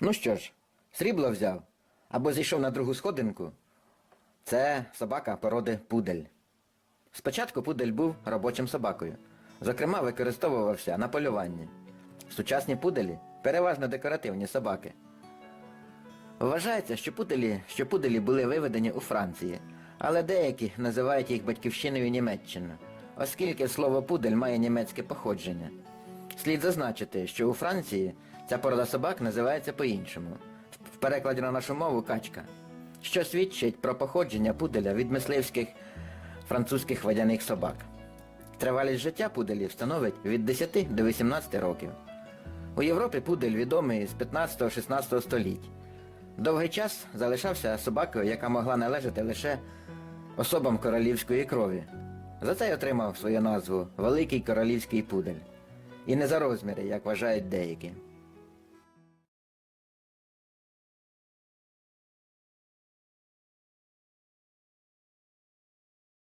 Ну що ж, срібло взяв або зійшов на другу сходинку. Це собака породи пудель. Спочатку пудель був робочим собакою. Зокрема, використовувався на полюванні. Сучасні пуделі переважно декоративні собаки. Вважається, що пуделі, що пуделі були виведені у Франції, але деякі називають їх батьківщиною Німеччини, оскільки слово пудель має німецьке походження. Слід зазначити, що у Франції ця порода собак називається по-іншому, в перекладі на нашу мову качка, що свідчить про походження пуделя від мисливських французьких водяних собак. Тривалість життя пуделів становить від 10 до 18 років. У Європі пудель відомий з 15-16 століть. Довгий час залишався собакою, яка могла належати лише особам королівської крові. За це й отримав свою назву Великий королівський пудель. І не за розміри, як вважають деякі.